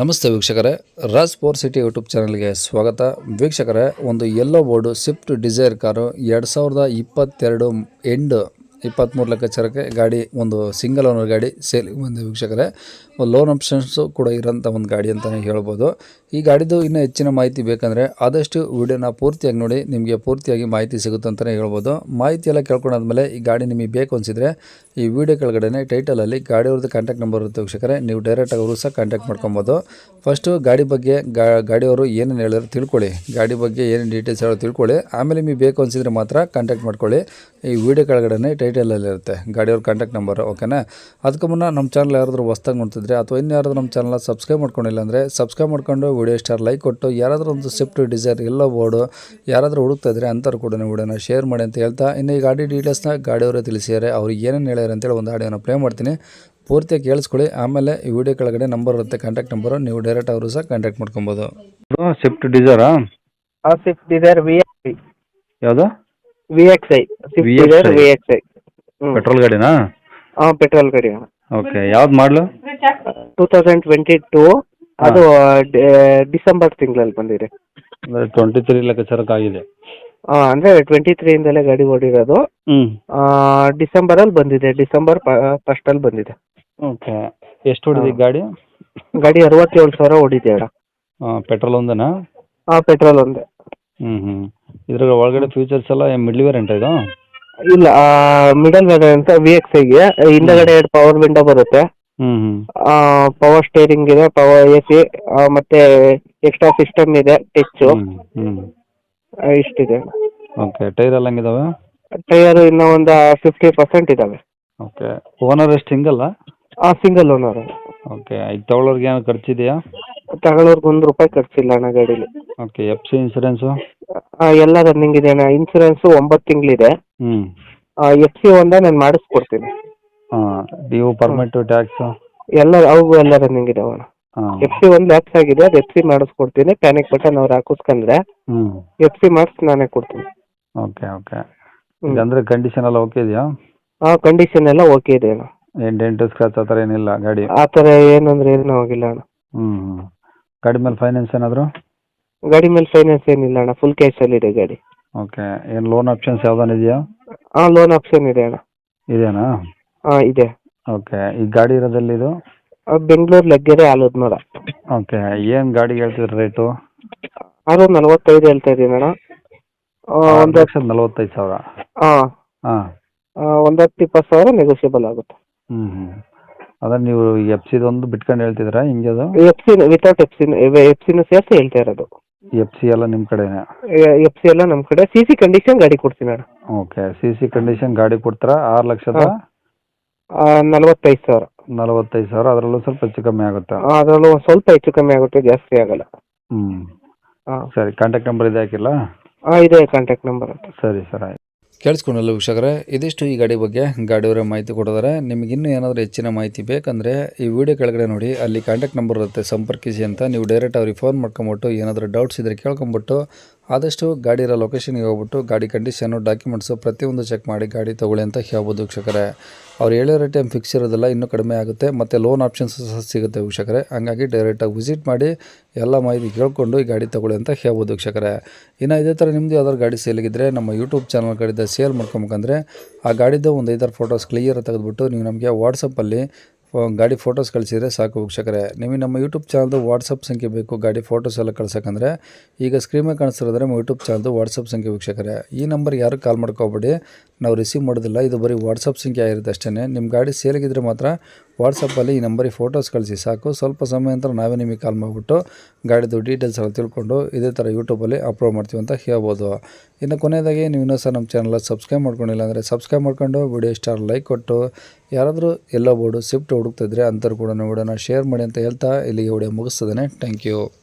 ನಮಸ್ತೆ ವೀಕ್ಷಕರೇ, Raj four city YouTube ಚಾನಲ್ಗೆ ಸ್ವಾಗತ. ವೀಕ್ಷಕರೇ, ಒಂದು yellow board Swift Dzire car ಎರಡು ಸಾವಿರದ ಇಪ್ಪತ್ತೆರಡು ಎಂಡ್ ಇಪ್ಪತ್ತ್ಮೂರು ಲೆಕ್ಕಾಚಾರಕ್ಕೆ ಗಾಡಿ, ಒಂದು ಸಿಂಗಲ್ ಓನರ್ ಗಾಡಿ ಸೇಲಿಗೆ ಬಂದ ವೀಕ್ಷಕರೇ. ಒಂದು ಲೋನ್ ಆಪ್ಷನ್ಸು ಕೂಡ ಇರೋಂಥ ಒಂದು ಗಾಡಿ ಅಂತಲೇ ಹೇಳ್ಬೋದು. ಈ ಗಾಡಿದು ಇನ್ನೂ ಹೆಚ್ಚಿನ ಮಾಹಿತಿ ಬೇಕಂದರೆ ಆದಷ್ಟು ವಿಡಿಯೋನ ಪೂರ್ತಿಯಾಗಿ ನೋಡಿ, ನಿಮಗೆ ಪೂರ್ತಿಯಾಗಿ ಮಾಹಿತಿ ಸಿಗುತ್ತೆ ಅಂತಲೇ ಹೇಳ್ಬೋದು. ಮಾಹಿತಿ ಎಲ್ಲ ಕೇಳ್ಕೊಂಡಾದ್ಮೇಲೆ ಈ ಗಾಡಿ ನಿಮಗೆ ಬೇಕು ಅನಿಸಿದರೆ ಈ ವಿಡಿಯೋ ಕೆಳಗಡೆ ಟೈಟಲಲ್ಲಿ ಗಾಡಿಯವ್ರದ್ದು ಕಾಂಟ್ಯಾಕ್ಟ್ ನಂಬರ್ ಇರುತ್ತೆ ವೀಕ್ಷಕರೇ. ನೀವು ಡೈರೆಕ್ಟಾಗಿ ಅವರು ಸಹ ಕಾಂಟ್ಯಾಕ್ಟ್ ಮಾಡ್ಕೊಬೋದು. ಫಸ್ಟು ಗಾಡಿ ಬಗ್ಗೆ ಗಾಡಿಯವರು ಏನೇನು ಹೇಳಿದ್ರು ತಿಳ್ಕೊಳ್ಳಿ. ಗಾಡಿ ಬಗ್ಗೆ ಏನೇನು ಡೀಟೇಲ್ಸ್ ಹೇಳೋ ತಿಳ್ಕೊಳ್ಳಿ. ಆಮೇಲೆ ನಿಮಗೆ ಬೇಕು ಅನಿಸಿದ್ರೆ ಮಾತ್ರ ಕಾಂಟ್ಯಾಕ್ಟ್ ಮಾಡ್ಕೊಳ್ಳಿ. ಈ ವಿಡಿಯೋ ಕೆಳಗಡೆ ಇರುತ್ತೆ ಗಾಡಿಯವ್ರ ಕಾಂಟ್ಯಾಕ್ಟ್ ನಂಬರ್ ಓಕೆನಾ ಅದಕ್ಕೆ ಮುನ್ನ ನಮ್ಮ ಚಾನಲ್ ಯಾರಾದರೂ ಹೊಸ್ದಾಗಿ ನೋಡ್ತಿದ್ರೆ ಅಥವಾ ಇನ್ನು ಯಾರಾದರೂ ನಮ್ಮ ಚಾನಲ್ ಸಬ್ಸ್ಕ್ರೈಬ್ ಮಾಡ್ಕೊಂಡಿಲ್ಲ ಅಂದರೆ ಸಬ್ಸ್ಕ್ರೈಬ್ ಮಾಡ್ಕೊಂಡು ವಿಡಿಯೋ ಸ್ಟಾರ್ ಲೈಕ್ ಕೊಟ್ಟು ಯಾರಾದರೂ ಒಂದು ಸ್ವಿಫ್ಟ್ ಡಿಸೈರ್ ಎಲ್ಲ ಬೋರ್ಡು ಯಾರಾದರೂ ಹುಡುಕ್ತಾ ಇದ್ರೆ ಅಂಥವ್ರು ಕೂಡ ವಿಡಿಯೋನ ಶೇರ್ ಮಾಡಿ ಅಂತ ಹೇಳ್ತಾ ಇನ್ನು ಈ ಗಾಡಿ ಡೀಟೇಲ್ಸ್ನ ಗಾಡಿಯವರೇ ತಿಳಿಸಿದ್ದಾರೆ ಅವ್ರಿಗೆ ಏನೇನು ಹೇಳ್ಯಾರ ಅಂತೇಳಿ ಒಂದು ಆಡಿಯೋನ ಪ್ಲೇ ಮಾಡ್ತೀನಿ. ಪೂರ್ತಿ ಕೇಳಿಸ್ಕೊಳ್ಳಿ ಆಮೇಲೆ ಈ ವಿಡಿಯೋ ಕೆಳಗಡೆ ನಂಬರ್ ಇರುತ್ತೆ ಕಾಂಟ್ಯಾಕ್ಟ್ ನಂಬರು ನೀವು ಡೈರೆಕ್ಟ್ ಅವರು ಸಹ ಕಾಂಟ್ಯಾಕ್ಟ್ ಮಾಡ್ಕೊಬೋದು. ಸ್ವಿಫ್ಟ್ ಡಿಸೈರಾ ಆ? Swift Dzire V X I ಯಾವುದು? V X I Swift VXi. Dzire V X I petrol ಗಾಡಿನಾ? ಹಾಂ ಪೆಟ್ರೋಲ್ ಗಾಡಿ ಓಕೆ ಯಾವ್ದು ಮಾಡಲು? ಟೂ ತೌಸಂಡ್ ಟ್ವೆಂಟಿ ಟೂ ಅದು ಡಿಸೆಂಬರ್ ತಿಂಗಳಲ್ಲಿ ಬಂದಿದೆ. ಅಂದರೆ ಟ್ವೆಂಟಿ ತ್ರೀ ಲೆಕ್ಕಾಚಾರಕ್ಕೆ ಆಗಿದೆ ಹಾಂ ಅಂದರೆ ಟ್ವೆಂಟಿ ತ್ರೀಯಿಂದಲೇ ಗಾಡಿ ಓಡಿರೋದು. ಡಿಸೆಂಬರ್ ಅಲ್ಲಿ ಬಂದಿದೆ ಡಿಸೆಂಬರ್ ಫಸ್ಟಲ್ಲಿ ಬಂದಿದೆ. ಓಕೆ ಎಷ್ಟು ಹೊಡಿದೆ ಗಾಡಿ? ಗಾಡಿ ಅರವತ್ತೇಳು ಸಾವಿರ ಓಡಿದೆ ಅಣ್ಣ. ಪೆಟ್ರೋಲ್ ಒಂದೇನಾ? ಹಾಂ ಪೆಟ್ರೋಲ್ ಒಂದೇ. ಹ್ಮ್ ಹ್ಮ್. ಇದ್ರ ಒಳಗಡೆ ಫ್ಯೂಚರ್ಸ್ ಎಲ್ಲ ಮಿಡ್ಲ್ ವೇರಿಯಂಟ್ ಇದು? ಇಲ್ಲ ಮಿಡಲ್ ವೇರಿಯಂಟ್ ಅಂತ ವಿ ಎಕ್ಸ್ ಐಗೆ ಹಿಂದಗಡೆ ಎರಡು ಪವರ್ ವಿಂಡೋ ಬರುತ್ತೆ. ಪವರ್ ಸ್ಟೇರಿಂಗ್ ಇದೆ ಪವರ್ ಎ ಸಿ ಮತ್ತೆ ಎಕ್ಸ್ಟ್ರಾ ಸಿಸ್ಟಮ್ ಇದೆ ಟಿಚ್ಚು ಹ್ಮ್ ಇಷ್ಟಿದೆ. ಓಕೆ ಟೈರ್ ಎಲ್ಲ ಹೆಂಗಿದಾವೆ? ಟೈರ್ ಇನ್ನ ಒಂದು ಫಿಫ್ಟಿ ಪರ್ಸೆಂಟ್ ಇದಾವೆ. ಓಕೆ ಓನರ್ ಎಷ್ಟು ಹಿಂಗಲ್ಲ ಆ? ಸಿಂಗಲ್ ಓನರ್ ಓಕೆ ಈಗ ತಗೊಳ್ಳೋರ್ಗೆ ಏನೋ ಖರ್ಚಿದೆಯಾ? ತಗೊಳ್ಳೋರ್ಗೆ ಒಂದು ರೂಪಾಯಿ ಖರ್ಚಿಲ್ಲ ಅಣ್ಣ ಗಾಡೀಲಿ. ಓಕೆ ಎಫ್ ಸಿ ಇನ್ಸೂರೆನ್ಸು ಆ, ಎಲ್ಲ ರನ್ನಿಂಗ್ ಇದೆ ಅಣ್ಣ. ಇನ್ಸೂರೆನ್ಸು ಒಂಬತ್ತು ತಿಂಗಳಿದೆ. ಹ್ಞೂ ಎಫ್ ಸಿ ಒಂದ ನಾನು ಮಾಡಿಸ್ಕೊಡ್ತೀನಿ. ಹಾಂ ಡ್ಯೂ ಪರ್ಮಿಟು ಟ್ಯಾಕ್ಸು ಎಲ್ಲ ಅವು ಎಲ್ಲ ರನ್ನಿಂಗ್ ಇದೆ ಅಣ್ಣ. ಹಾಂ. ಎಫ್ ಸಿ ಒಂದು ಲ್ಯಾಕ್ಸ್ ಆಗಿದೆ ಅದು ಎಫ್ ಸಿ ಮಾಡಿಸ್ಕೊಡ್ತೀನಿ. ಪ್ಯಾನಿಕ್ ಬಟನ್ ಅವ್ರು ಹಾಕಿಸ್ಕೊಂಡ್ರೆ ಹ್ಞೂ ಎಫ್ ಸಿ ಮಾಡಿಸಿ ನಾನೇ ಕೊಡ್ತೀನಿ. Okay okay. ಹ್ಮ್. ಅಂದರೆ ಕಂಡೀಷನ್ ಎಲ್ಲ ಓಕೆ ಇದೆಯಾ? ಆ ಕಂಡೀಷನ್ ಎಲ್ಲ ಓಕೆ ಇದೆ ಅಣ್ಣ. ಏನು ಡೆಂಟು ಸ್ಕ್ರಾಚ್ ಆ ಥರ ಏನಿಲ್ಲ ಗಾಡಿ? ಆ ಥರ ಏನಂದ್ರೆ ಏನೂ ಆಗಿಲ್ಲ ಅಣ್ಣ. ಹ್ಮ್ ಹ್ಞೂ ಗಾಡಿ ಮೇಲೆ ಫೈನಾನ್ಸ್ ಏನಾದರೂ? ಗಾಡಿ ಮೇಲೆ ಫೈನಾನ್ಸ್ ಏನಿಲ್ಲ ಅಣ್ಣ ಫುಲ್ ಕ್ಯಾಶಲ್ಲಿ ಇದೆ ಗಾಡಿ. ಓಕೆ ಏನು ಲೋನ್ ಆಪ್ಷನ್ಸ್ ಯಾವ್ದಾನ ಇದೆಯಾ? ಹಾಂ ಲೋನ್ ಆಪ್ಷನ್ ಇದೆ ಅಣ್ಣ. ಇದೆನಾ? ಹಾಂ ಇದೆ. ಓಕೆ ಈ ಗಾಡಿ ಇರೋದಲ್ಲಿ ಇದು? ಆ, ಬೆಂಗಳೂರು ಲಗ್ಗೆರೆ ಆಲೋದ್ಮರ ಮರ ಓಕೆ ಏನು ಗಾಡಿ ಹೇಳ್ತಿದ್ರು ರೇಟು ಅದು ನಲವತ್ತೈದು ಹೇಳ್ತಾ ಇದ್ದೀನಿ ಅಣ್ಣ. ಆ, ಒಂದು ಒಂದು ಲಕ್ಷದ ನಲವತ್ತೈದು ಸಾವಿರ. ಹಾಂ. ಹಾಂ ಒಂದು ಹತ್ತು ಇಪ್ಪತ್ತು ಸಾವಿರ ನೆಗೋಷಿಯಬಲ್ ಆಗುತ್ತೆ. ಹ್ಞೂ ಹ್ಞೂ ಅದೇ ನೀವು ಎಫ್ ಸಿದೊಂದು ಬಿಟ್ಕೊಂಡು ಹೇಳ್ತಿದ್ರಾ ಹಿಂಗೆ ಅದು? F C without F C F ಸಿನೂ ಸೇರಿಸಿ ಹೇಳ್ತಾ ಇರೋದು. ಎಫ್ ಸಿ ಎಲ್ಲ ನಿಮ್ಮ ಕಡೆನೇ? ಎಫ್ ಸಿ ಎಲ್ಲ ನಮ್ಮ ಕಡೆ. ಸಿ ಸಿ ಕಂಡೀಷನ್ ಗಾಡಿ ಕೊಡ್ತೀನಿ ಅಣ್ಣ ಓಕೆ ಸಿ ಸಿ ಕಂಡೀಷನ್ ಗಾಡಿ ಕೊಡ್ತೀರಾ? ಆರು ಲಕ್ಷದ ನಲವತ್ತೈದು ಸಾವಿರ. ನಲವತ್ತೈದು ಸಾವಿರ. ಅದರಲ್ಲೂ ಸ್ವಲ್ಪ ಹೆಚ್ಚು ಕಮ್ಮಿ ಆಗುತ್ತೆ? ಅದರಲ್ಲೂ ಸ್ವಲ್ಪ ಹೆಚ್ಚು ಕಮ್ಮಿ ಆಗುತ್ತೆ ಜಾಸ್ತಿ ಆಗಲ್ಲ. ಹ್ಞೂ ಸರಿ ಕಾಂಟ್ಯಾಕ್ಟ್ ನಂಬರ್ ಇದೆ ಹಾಕಿಲ್ಲ? ಹಾಂ ಇದೆ ಕಾಂಟ್ಯಾಕ್ಟ್ ನಂಬರ್ ಸರಿ ಸರ್ ಆಯ್ತು. ಕೇಳಿಸ್ಕೊಂಡಲ್ಲ ವೀಕ್ಷಕರೇ, ಇದಿಷ್ಟು ಈ ಗಾಡಿ ಬಗ್ಗೆ ಗಾಡಿಯವರೇ ಮಾಹಿತಿ ಕೊಟ್ಟಿದ್ದಾರೆ. ನಿಮಗೆ ಇನ್ನೂ ಏನಾದರೂ ಹೆಚ್ಚಿನ ಮಾಹಿತಿ ಬೇಕಂದರೆ ಈ ವಿಡಿಯೋ ಕೆಳಗಡೆ ನೋಡಿ, ಅಲ್ಲಿ ಕಾಂಟ್ಯಾಕ್ಟ್ ನಂಬರ್ ಇರುತ್ತೆ, ಸಂಪರ್ಕಿಸಿ ಅಂತ. ನೀವು ಡೈರೆಕ್ಟ್ ಅವ್ರಿಗೆ ಫೋನ್ ಮಾಡ್ಕೊಂಬಿಟ್ಟು, ಏನಾದರೂ ಡೌಟ್ಸ್ ಇದ್ದರೆ ಕೇಳ್ಕೊಂಬಿಟ್ಟು, ಆದಷ್ಟು ಗಾಡಿ ಇರೋ ಲೊಕೇಶನ್ಗೆ ಹೋಗ್ಬಿಟ್ಟು, ಗಾಡಿ ಕಂಡೀಷನು ಡಾಕ್ಯುಮೆಂಟ್ಸು ಪ್ರತಿಯೊಂದು ಚೆಕ್ ಮಾಡಿ, ಗಾಡಿ ತೊಗೊಳ್ಳಿ ಅಂತ ಹೇಳ್ಬೋದು ವೀಕ್ಷಕರೇ. ಅವ್ರು ಹೇಳೋ ಟೈಮ್ ಫಿಕ್ಸ್ ಇರೋದಿಲ್ಲ, ಇನ್ನೂ ಕಡಿಮೆ ಆಗುತ್ತೆ, ಮತ್ತು ಲೋನ್ ಆಪ್ಷನ್ಸ್ ಸಹ ಸಿಗುತ್ತೆ ವೀಕ್ಷಕರೇ. ಹಂಗಾಗಿ ಡೈರೆಕ್ಟಾಗಿ ವಿಸಿಟ್ ಮಾಡಿ ಎಲ್ಲ ಮಾಹಿತಿ ಕೇಳ್ಕೊಂಡು ಈ ಗಾಡಿ ತೊಗೊಳ್ಳಿ ಅಂತ ಹೇಳ್ಬೋದು ವೀಕ್ಷಕರೇ. ಇನ್ನು ಇದೇ ಥರ ನಿಮ್ಮದು ಯಾವ್ದಾದ್ರು ಗಾಡಿ ಸೇಲಿಗಿದ್ರೆ ನಮ್ಮ ಯೂಟ್ಯೂಬ್ ಚಾನಲ್ ಕಡೆಯಿಂದ ಸೇಲ್ ಮಾಡ್ಕೊಬೇಕಂದ್ರೆ ಆ ಗಾಡಿದು ಒಂದು ಐದಾರು ಫೋಟೋಸ್ ಕ್ಲಿಯರ್ ತೆಗೆದುಬಿಟ್ಟು ನೀವು ನಮಗೆ ವಾಟ್ಸಪ್ಪಲ್ಲಿ ಗಾಡಿ ಫೋಟೋಸ್ ಕಳಿಸಿದರೆ ಸಾಕು ವೀಕ್ಷಕರೇ. ನಿಮಗೆ ನಮ್ಮ ಯೂಟ್ಯೂಬ್ ಚಾನಲ್ದು ವಾಟ್ಸಪ್ ಸಂಖ್ಯೆ ಬೇಕು, ಗಾಡಿ ಫೋಟೋಸ್ ಎಲ್ಲ ಕಳ್ಸೋಕ್ಕಂದ್ರೆ, ಈಗ ಸ್ಕ್ರೀನ್ ಕಾಣಿಸ್ತಿರೋದ್ರೆ ನಮ್ಮ ಯೂಟ್ಯೂಬ್ ಚಾನಲ್ದು ವಾಟ್ಸಪ್ ಸಂಖ್ಯೆ ವೀಕ್ಷಕರೇ. ಈ ನಂಬರ್ ಯಾರು ಕಾಲ್ ಮಾಡ್ಕೋಬೇಡಿ, ನಾವು ರಿಸೀವ್ ಮಾಡೋದಿಲ್ಲ, ಇದು ಬರೀ ವಾಟ್ಸಪ್ ಸಂಖ್ಯೆ ಆಗಿರುತ್ತೆ ಅಷ್ಟೇ ನಿಮ್ಮ ಗಾಡಿ ಸೇಲಿಗಿದ್ರೆ ಮಾತ್ರ ವಾಟ್ಸಪ್ಪಲ್ಲಿ ಈ ನಂಬರಿಗೆ ಫೋಟೋಸ್ ಕಳಿಸಿ ಸಾಕು. ಸ್ವಲ್ಪ ಸಮಯ ನಂತರ ನಾವೇ ನಿಮಗೆ ಕಾಲ್ ಮಾಡಿಬಿಟ್ಟು ಗಾಡಿದು ಡೀಟೇಲ್ಸ್ ಎಲ್ಲ ತಿಳ್ಕೊಂಡು ಇದೇ ಥರ ಯೂಟ್ಯೂಬಲ್ಲಿ ಅಪ್ಲೋಡ್ ಮಾಡ್ತೀವಿ ಅಂತ ಹೇಳ್ಬೋದು. ಇನ್ನು ಕೊನೆಯದಾಗಿ, ನೀವು ಇನ್ನೂ ಸಹ ನಮ್ಮ ಚಾನಲ್ ಸಬ್ಸ್ಕ್ರೈಬ್ ಮಾಡ್ಕೊಂಡಿಲ್ಲ ಅಂದರೆ ಸಬ್ಸ್ಕ್ರೈಬ್ ಮಾಡ್ಕೊಂಡು ವಿಡಿಯೋ ಸ್ಟಾರ್ ಲೈಕ್ ಕೊಟ್ಟು, ಯಾರಾದರೂ ಎಲ್ಲೋ ಬೋರ್ಡು ಸ್ವಿಫ್ಟ್ ಹುಡುಕ್ತಿದ್ರೆ ಅಂಥವ್ರು ಕೂಡ ವಿಡಿಯೋನ ಶೇರ್ ಮಾಡಿ ಅಂತ ಹೇಳ್ತಾ ಇಲ್ಲಿಗೆ ವಿಡಿಯೋ ಮುಗಿಸ್ತದೆ ಥ್ಯಾಂಕ್ ಯು